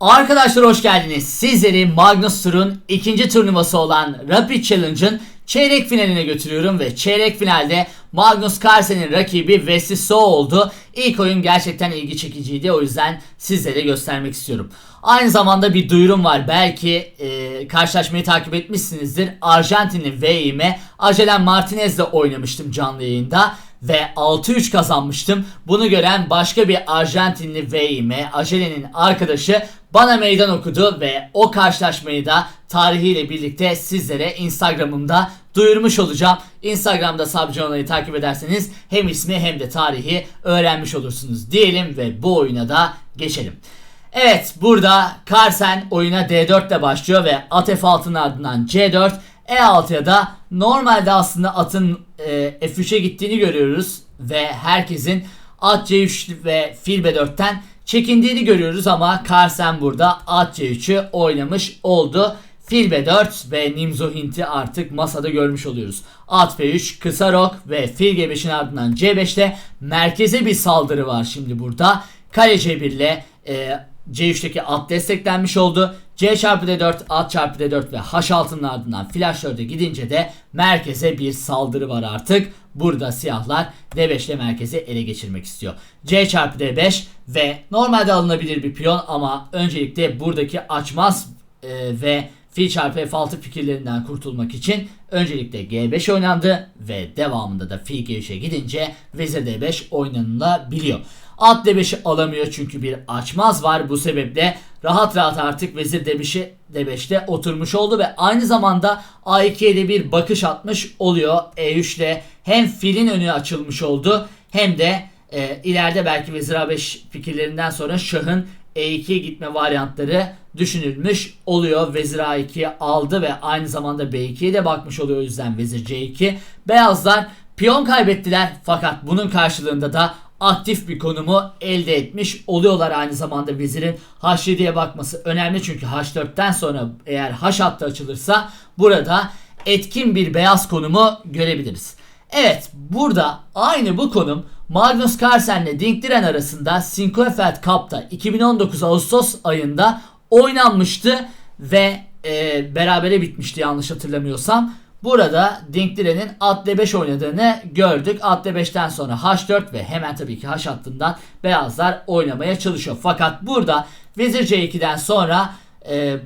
Arkadaşlar hoş geldiniz. Sizleri Magnus Tur'un ikinci turnuvası olan Rapid Challenge'ın çeyrek finaline götürüyorum ve çeyrek finalde Magnus Carlsen'in rakibi Wesley So oldu. İlk oyun gerçekten ilgi çekiciydi o yüzden sizlere göstermek istiyorum. Aynı zamanda bir duyurum var. Belki e, karşılaşmayı takip etmişsinizdir. Arjantinli VİM'e Acelen Martinez'le oynamıştım canlı yayında ve 6-3 kazanmıştım. Bunu gören başka bir Arjantinli VİM'e Acele'nin arkadaşı bana meydan okudu ve o karşılaşmayı da tarihiyle birlikte sizlere Instagram'ımda duyurmuş olacağım. Instagram'da Sabri Onay'ı takip ederseniz hem ismi hem de tarihi öğrenmiş olursunuz diyelim ve bu oyuna da geçelim. Evet burada Carsen oyuna D4 ile başlıyor ve at F6'nın ardından C4 E6'ya da normalde aslında atın e, F3'e gittiğini görüyoruz ve herkesin at C3 ve fil B4'ten çekindiğini görüyoruz ama Carsen burada at C3'ü oynamış oldu. Fil B4 ve Nimzo Hint'i artık masada görmüş oluyoruz. At B3, kısa rok ve fil G5'in ardından C5'te merkeze bir saldırı var şimdi burada. Kale C1 ile e, C3'teki at desteklenmiş oldu. C çarpı D4, at çarpı D4 ve H6'nın ardından flash 4'e gidince de merkeze bir saldırı var artık. Burada siyahlar D5 ile merkezi ele geçirmek istiyor. C çarpı D5 ve normalde alınabilir bir piyon ama öncelikle buradaki açmaz e, ve fil çarpı F6 fikirlerinden kurtulmak için öncelikle G5 oynandı ve devamında da fil G3'e gidince vezir D5 oynanılabiliyor. At D5'i alamıyor çünkü bir açmaz var. Bu sebeple rahat rahat artık vezir D5'i D5'te oturmuş oldu ve aynı zamanda A2'ye de bir bakış atmış oluyor. E3 ile hem filin önü açılmış oldu hem de e, ileride belki vezir A5 fikirlerinden sonra şahın E2'ye gitme varyantları düşünülmüş oluyor. Vezir A2'ye aldı ve aynı zamanda B2'ye de bakmış oluyor o yüzden vezir C2. Beyazlar piyon kaybettiler fakat bunun karşılığında da aktif bir konumu elde etmiş oluyorlar aynı zamanda vezirin H7'ye bakması önemli çünkü H4'ten sonra eğer H hattı açılırsa burada etkin bir beyaz konumu görebiliriz. Evet burada aynı bu konum Magnus Carlsen ile Dink Diren arasında Sinquefeld Cup'ta 2019 Ağustos ayında oynanmıştı ve e, berabere bitmişti yanlış hatırlamıyorsam. Burada Dink Diren'in at D5 oynadığını gördük. At D5'ten sonra H4 ve hemen tabii ki H hattından beyazlar oynamaya çalışıyor. Fakat burada Vezir C2'den sonra e,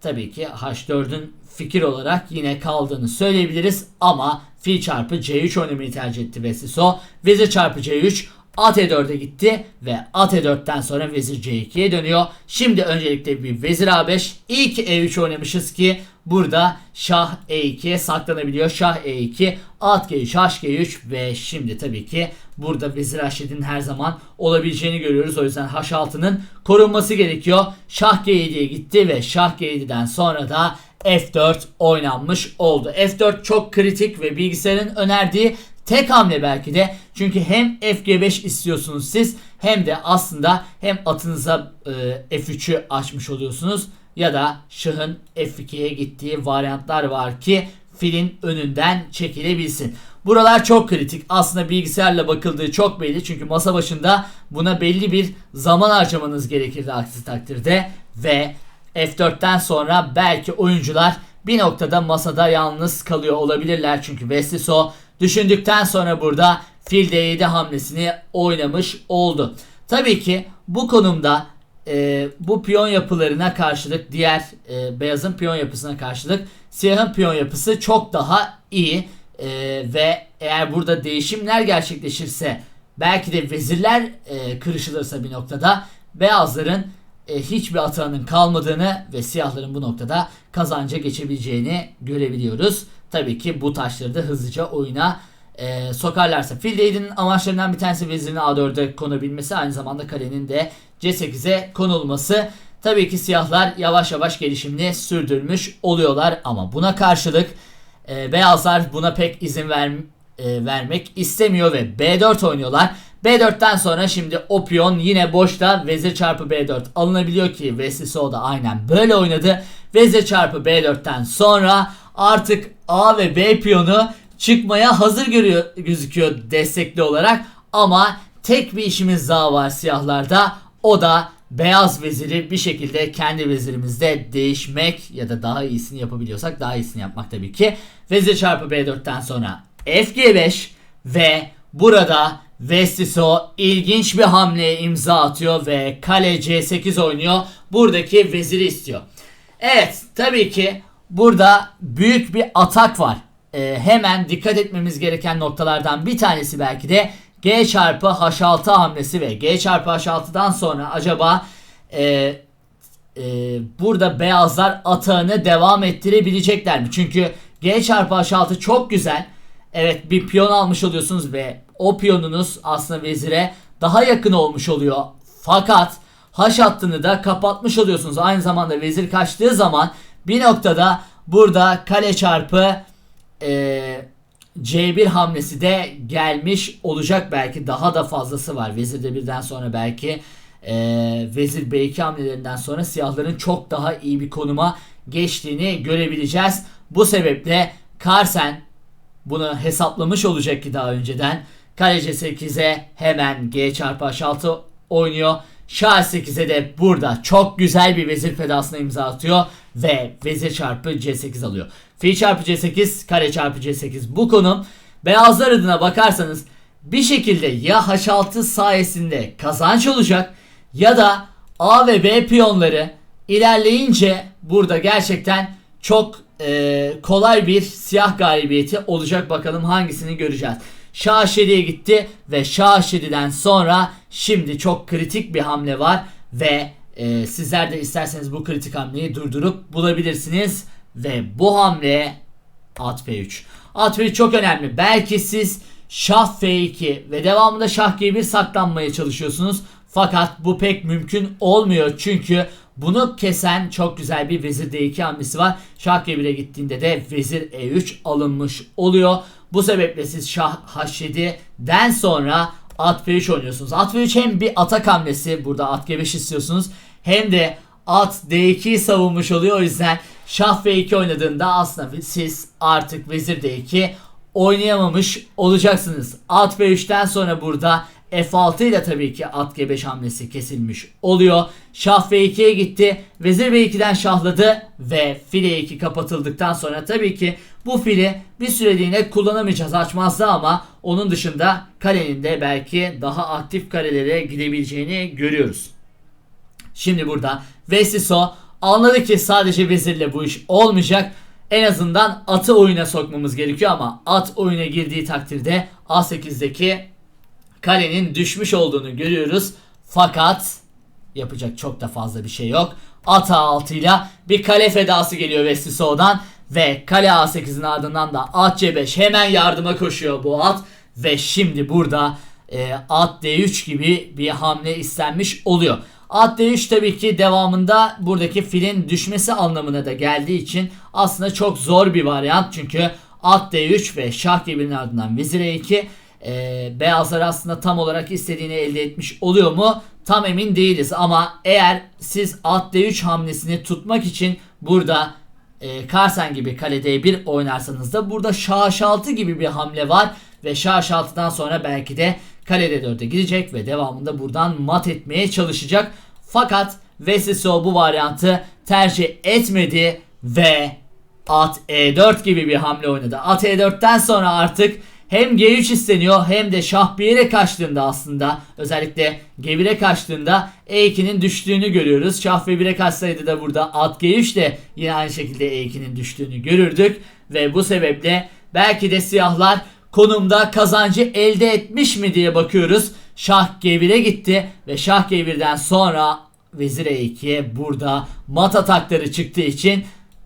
tabii ki H4'ün fikir olarak yine kaldığını söyleyebiliriz. Ama fil çarpı C3 oynamayı tercih etti Vesiso. Vezir çarpı C3 At E4'e gitti ve At E4'ten sonra Vezir C2'ye dönüyor. Şimdi öncelikle bir Vezir A5. İyi ki E3 oynamışız ki burada Şah E2'ye saklanabiliyor. Şah E2, At G3, H G3 ve şimdi tabii ki burada Vezir H7'nin her zaman olabileceğini görüyoruz. O yüzden H6'nın korunması gerekiyor. Şah G7'ye gitti ve Şah G7'den sonra da F4 oynanmış oldu. F4 çok kritik ve bilgisayarın önerdiği tek hamle belki de. Çünkü hem FG5 istiyorsunuz siz hem de aslında hem atınıza e, F3'ü açmış oluyorsunuz ya da şahın F2'ye gittiği varyantlar var ki filin önünden çekilebilsin. Buralar çok kritik. Aslında bilgisayarla bakıldığı çok belli. Çünkü masa başında buna belli bir zaman harcamanız gerekirdi aksi takdirde. Ve F4'ten sonra belki oyuncular bir noktada masada yalnız kalıyor olabilirler. Çünkü Vestiso düşündükten sonra burada fil D7 hamlesini oynamış oldu. Tabii ki bu konumda e, bu piyon yapılarına karşılık diğer e, beyazın piyon yapısına karşılık siyahın piyon yapısı çok daha iyi e, ve eğer burada değişimler gerçekleşirse belki de vezirler e, kırışılırsa bir noktada beyazların e, hiçbir atağının kalmadığını ve siyahların bu noktada kazanca geçebileceğini görebiliyoruz. Tabii ki bu taşları da hızlıca oyuna e, sokarlarsa. Fil Dade'in amaçlarından bir tanesi vezirin A4'e konabilmesi aynı zamanda kalenin de C8'e konulması. Tabii ki siyahlar yavaş yavaş gelişimini sürdürmüş oluyorlar ama buna karşılık e, beyazlar buna pek izin ver, e, vermek istemiyor ve B4 oynuyorlar. B4'ten sonra şimdi o piyon yine boşta vezir çarpı B4 alınabiliyor ki Vesiso da aynen böyle oynadı. Vezir çarpı B4'ten sonra artık A ve B piyonu çıkmaya hazır görüyor, gözüküyor destekli olarak ama tek bir işimiz daha var siyahlarda o da beyaz veziri bir şekilde kendi vezirimizde değişmek ya da daha iyisini yapabiliyorsak daha iyisini yapmak tabii ki. Vezir çarpı B4'ten sonra FG5 ve burada Vestiso ilginç bir hamleye imza atıyor ve kale C8 oynuyor. Buradaki veziri istiyor. Evet tabii ki burada büyük bir atak var. Ee, hemen dikkat etmemiz gereken noktalardan bir tanesi belki de G çarpı H6 hamlesi ve G çarpı H6'dan sonra acaba e, e, burada beyazlar atağını devam ettirebilecekler mi? Çünkü G çarpı H6 çok güzel. Evet bir piyon almış oluyorsunuz ve o piyonunuz aslında vezire daha yakın olmuş oluyor. Fakat H hattını da kapatmış oluyorsunuz. Aynı zamanda vezir kaçtığı zaman bir noktada burada kale çarpı e, C1 hamlesi de gelmiş olacak belki daha da fazlası var. Vezir de birden sonra belki e, vezir B2 hamlelerinden sonra siyahların çok daha iyi bir konuma geçtiğini görebileceğiz. Bu sebeple Carsen bunu hesaplamış olacak ki daha önceden. Kale C8'e hemen G çarpı H6 oynuyor. Şah 8'e de burada çok güzel bir vezir fedasına imza atıyor ve vezir çarpı C8 alıyor. Fil çarpı C8, kare çarpı C8 bu konum. Beyazlar adına bakarsanız bir şekilde ya H6 sayesinde kazanç olacak ya da A ve B piyonları ilerleyince burada gerçekten çok e, kolay bir siyah galibiyeti olacak. Bakalım hangisini göreceğiz. Şah 7'ye gitti ve Şah 7'den sonra şimdi çok kritik bir hamle var ve e, sizler de isterseniz bu kritik hamleyi durdurup bulabilirsiniz ve bu hamle at F3. At F3 çok önemli. Belki siz Şah F2 ve devamında Şah G1 saklanmaya çalışıyorsunuz. Fakat bu pek mümkün olmuyor çünkü bunu kesen çok güzel bir vezir D2 hamlesi var. Şah G1'e gittiğinde de vezir E3 alınmış oluyor. Bu sebeple siz Şah H7'den sonra at F3 oynuyorsunuz. At F3 hem bir atak hamlesi burada at G5 istiyorsunuz hem de at D2'yi savunmuş oluyor. O yüzden Şah F2 oynadığında aslında siz artık vezir D2 oynayamamış olacaksınız. At F3'ten sonra burada F6 ile tabii ki at G5 hamlesi kesilmiş oluyor. Şah F2'ye gitti. Vezir B2'den şahladı ve fil E2 kapatıldıktan sonra tabii ki bu fili bir süreliğine kullanamayacağız açmazsa ama onun dışında kalenin de belki daha aktif karelere gidebileceğini görüyoruz. Şimdi burada Vesiso anladı ki sadece vezirle bu iş olmayacak. En azından atı oyuna sokmamız gerekiyor ama at oyuna girdiği takdirde A8'deki kalenin düşmüş olduğunu görüyoruz. Fakat yapacak çok da fazla bir şey yok. At A6 ile bir kale fedası geliyor Vestiso'dan ve kale A8'in ardından da at C5 hemen yardıma koşuyor bu at ve şimdi burada e, at D3 gibi bir hamle istenmiş oluyor. At D3 tabii ki devamında buradaki filin düşmesi anlamına da geldiği için aslında çok zor bir varyant çünkü at D3 ve şah gibi ardından vezir E2 e, beyazlar aslında tam olarak istediğini elde etmiş oluyor mu? Tam emin değiliz ama eğer siz at D3 hamlesini tutmak için burada e, Karsen gibi kale D1 oynarsanız da burada H6 gibi bir hamle var ve şah H6'dan sonra belki de kale D4'e gidecek ve devamında buradan mat etmeye çalışacak. Fakat Vesiso bu varyantı tercih etmedi ve at E4 gibi bir hamle oynadı. At E4'ten sonra artık hem G3 isteniyor hem de şah bir yere kaçtığında aslında özellikle G1'e kaçtığında E2'nin düştüğünü görüyoruz. Şah V1'e kaçsaydı da burada at G3 de yine aynı şekilde E2'nin düştüğünü görürdük. Ve bu sebeple belki de siyahlar konumda kazancı elde etmiş mi diye bakıyoruz. Şah G1'e gitti ve Şah G1'den sonra Vezir E2'ye burada mat atakları çıktığı için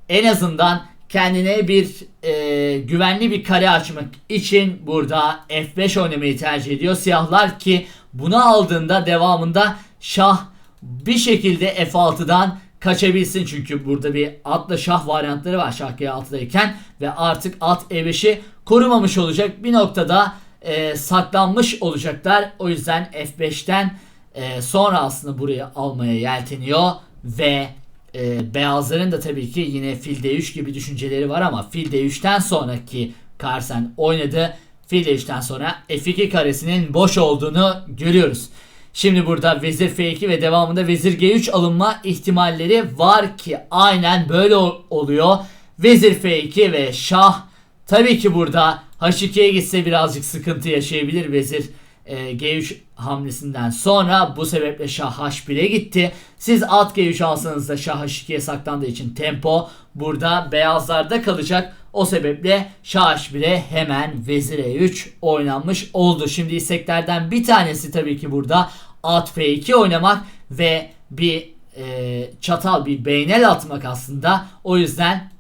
en azından kendine bir e, güvenli bir kare açmak için burada F5 oynamayı tercih ediyor. Siyahlar ki bunu aldığında devamında şah bir şekilde F6'dan kaçabilsin. Çünkü burada bir atla şah varyantları var şah G6'dayken ve artık at E5'i korumamış olacak. Bir noktada e, saklanmış olacaklar. O yüzden F5'ten e, sonra aslında burayı almaya yelteniyor ve e, beyazların da tabii ki yine fil D3 gibi düşünceleri var ama fil D3'ten sonraki Carsen oynadı. Fil D3'ten sonra F2 karesinin boş olduğunu görüyoruz. Şimdi burada vezir F2 ve devamında vezir G3 alınma ihtimalleri var ki aynen böyle ol- oluyor. Vezir F2 ve şah tabii ki burada H2'ye gitse birazcık sıkıntı yaşayabilir vezir e, G3 hamlesinden sonra bu sebeple şah H1'e gitti. Siz at G3 alsanız da şah H2'ye saklandığı için tempo burada beyazlarda kalacak. O sebeple şah H1'e hemen vezir E3 oynanmış oldu. Şimdi isteklerden bir tanesi tabii ki burada at F2 oynamak ve bir e, çatal bir beynel atmak aslında. O yüzden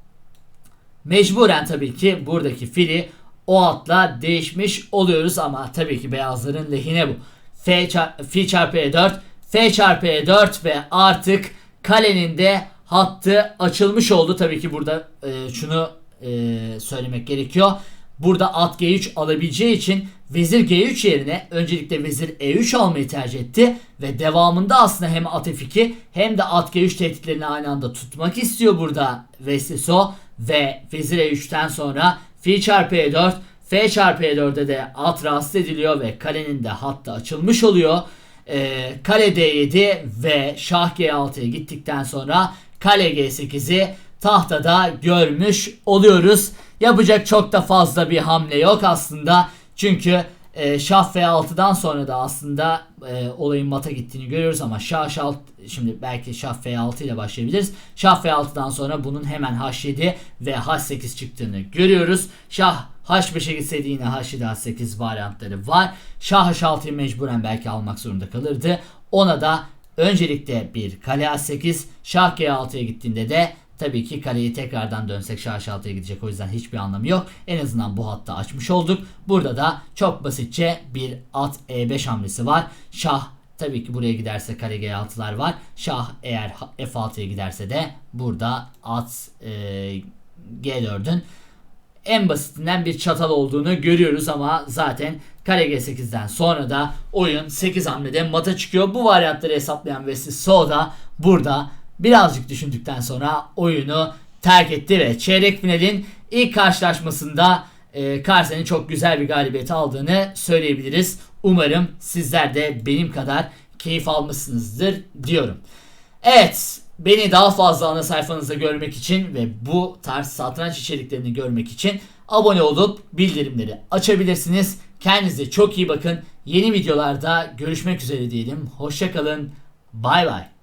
Mecburen tabii ki buradaki fili o atla değişmiş oluyoruz ama tabii ki beyazların lehine bu. F fi çarpı E4, F çarpı E4 ve artık kalenin de hattı açılmış oldu. Tabii ki burada e, şunu e, söylemek gerekiyor. Burada at G3 alabileceği için vezir G3 yerine öncelikle vezir E3 almayı tercih etti ve devamında aslında hem at F2 hem de at G3 tehditlerini aynı anda tutmak istiyor burada Vesiso ve vezir E3'ten sonra fi çarpı E4 F çarpı E4'de de at rahatsız ediliyor ve kalenin de hattı açılmış oluyor. Ee, kale D7 ve şah G6'ya gittikten sonra kale G8'i tahtada görmüş oluyoruz. Yapacak çok da fazla bir hamle yok aslında. Çünkü e, şah F6'dan sonra da aslında e, olayın mata gittiğini görüyoruz ama şah H6 şimdi belki şah F6 ile başlayabiliriz. Şah F6'dan sonra bunun hemen H7 ve H8 çıktığını görüyoruz. Şah H5'e gitseydi yine H7 H8 varyantları var. Şah H6'yı mecburen belki almak zorunda kalırdı. Ona da öncelikle bir kale A8, şah G6'ya gittiğinde de tabii ki kaleyi tekrardan dönsek H6'ya gidecek o yüzden hiçbir anlamı yok. En azından bu hatta açmış olduk. Burada da çok basitçe bir at E5 hamlesi var. Şah tabii ki buraya giderse kale G6'lar var. Şah eğer F6'ya giderse de burada at e, G4'ün en basitinden bir çatal olduğunu görüyoruz ama zaten kare G8'den sonra da oyun 8 hamlede mata çıkıyor. Bu varyantları hesaplayan Wesley So da burada birazcık düşündükten sonra oyunu terk etti ve çeyrek finalin ilk karşılaşmasında e, Carlsen'in çok güzel bir galibiyet aldığını söyleyebiliriz. Umarım sizler de benim kadar keyif almışsınızdır diyorum. Evet Beni daha fazla ana sayfanızda görmek için ve bu tarz satranç içeriklerini görmek için abone olup bildirimleri açabilirsiniz. Kendinize çok iyi bakın. Yeni videolarda görüşmek üzere diyelim. Hoşçakalın. Bay bay.